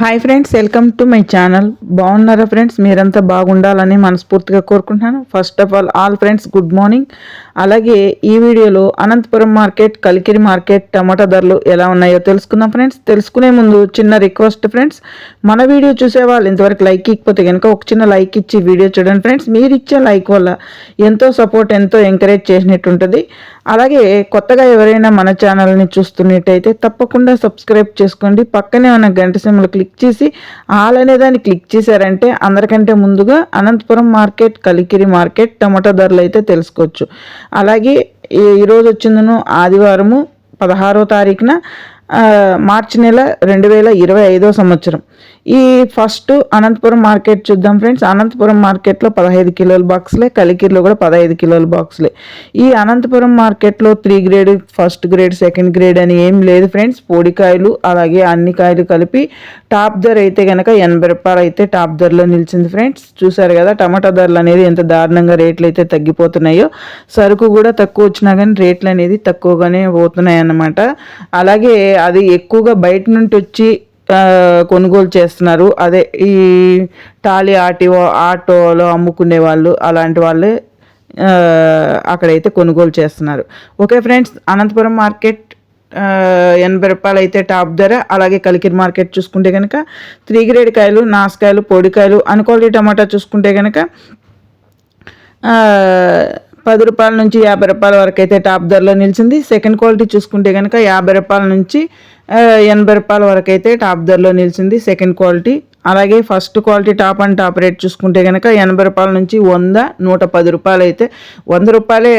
Hi friends welcome to my channel బాగున్నారా friends మీరంతా బాగుండాలని మనస్ఫూర్తిగా కోరుకుంటున్నాను. First of all all friends good morning అలాగే ఈ వీడియోలో Anantapur market Kalikiri market tomato ధరలు ఎలా ఉన్నాయో తెలుసుకుందాం ఫ్రెండ్స్ తెలుసుకునే ముందు చిన్న రిక్వెస్ట్ ఫ్రెండ్స్ మన వీడియో చూసే వాళ్ళు ఇంతవరకు లైక్ ఇకపోతే కనుక ఒక చిన్న లైక్ ఇచ్చి వీడియో చూడండి ఫ్రెండ్స్ మీరు ఇచ్చే లైక్ వల్ల ఎంతో సపోర్ట్ ఎంతో ఎంకరేజ్ చేసినట్టు ఉంటుంది అలాగే కొత్తగా ఎవరైనా మన ఛానల్ని చూస్తున్నట్టయితే తప్పకుండా సబ్స్క్రైబ్ చేసుకోండి. పక్కనే ఉన్న గంట సింబల్ క్లిక్ చేసి ఆల్ అనే దాన్ని క్లిక్ చేశారంటే అందరికంటే ముందుగా Anantapur market Kalikiri market tomato ధరలు అయితే తెలుసుకోవచ్చు. అలాగే ఈరోజు వచ్చిందను ఆదివారము పదహారో తారీఖున మార్చి నెల రెండు వేల ఇరవై ఐదో సంవత్సరం. ఈ ఫస్ట్ అనంతపురం మార్కెట్ చూద్దాం ఫ్రెండ్స్. అనంతపురం మార్కెట్లో పదహైదు కిలోల బాక్స్లే కలికిర్లో కూడా పదహైదు కిలోల బాక్స్లే. ఈ అనంతపురం మార్కెట్లో three grade first grade second grade అని ఏం లేదు ఫ్రెండ్స్. పొడికాయలు అలాగే అన్ని కాయలు కలిపి టాప్ ధర అయితే కనుక ఎనభై రూపాయలు అయితే టాప్ ధరలో నిలిచింది ఫ్రెండ్స్. చూసారు కదా టమాటా ధరలు అనేది ఎంత దారుణంగా రేట్లు అయితే తగ్గిపోతున్నాయో. సరుకు కూడా తక్కువ వచ్చినా కానీ రేట్లు అనేది తక్కువగానే పోతున్నాయి అన్నమాట అలాగే అది ఎక్కువగా బయట నుండి వచ్చి కొనుగోలు చేస్తున్నారు. అదే ఈ టాలీ ఆటో ఆటోలో అమ్ముకునే వాళ్ళు అలాంటి వాళ్ళే అక్కడైతే కొనుగోలు చేస్తున్నారు. ఓకే ఫ్రెండ్స్ అనంతపురం మార్కెట్ ఎనభై రూపాయలు అయితే టాప్ ధర. అలాగే కలికిరి మార్కెట్ చూసుకుంటే కనుక త్రీ గ్రేడ్ కాయలు నాసుకాయలు పొడికాయలు అన్క్వాలిటీ టమాటా చూసుకుంటే కనుక పది రూపాయల నుంచి యాభై రూపాయల వరకు అయితే టాప్ ధరలో నిలిచింది. సెకండ్ క్వాలిటీ చూసుకుంటే కనుక యాభై రూపాయల నుంచి ఎనభై రూపాయల వరకు అయితే టాప్ ధరలో నిలిచింది సెకండ్ క్వాలిటీ. అలాగే first quality top and top rate చూసుకుంటే కనుక ఎనభై రూపాయల నుంచి వంద నూట పది రూపాయలు అయితే వంద రూపాయలే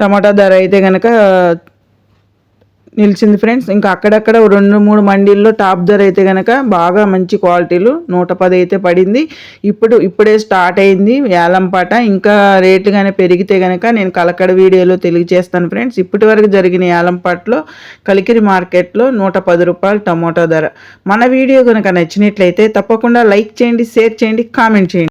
టమాటా ధర అయితే కనుక నిలిచింది ఫ్రెండ్స్. ఇంకా అక్కడక్కడ రెండు మూడు మండీల్లో టాప్ ధర అయితే కనుక బాగా మంచి క్వాలిటీలు నూట పది అయితే పడింది. ఇప్పుడు ఇప్పుడే స్టార్ట్ అయింది పాట. ఇంకా రేటు కానీ పెరిగితే కనుక నేను కలకడ వీడియోలో తెలియజేస్తాను ఫ్రెండ్స్. ఇప్పటి వరకు జరిగిన యాలంపాటలో కలికిరి మార్కెట్లో నూట పది రూపాయలు టమోటా ధర. మన వీడియో కనుక నచ్చినట్లయితే తప్పకుండా లైక్ చేయండి షేర్ చేయండి కామెంట్ చేయండి.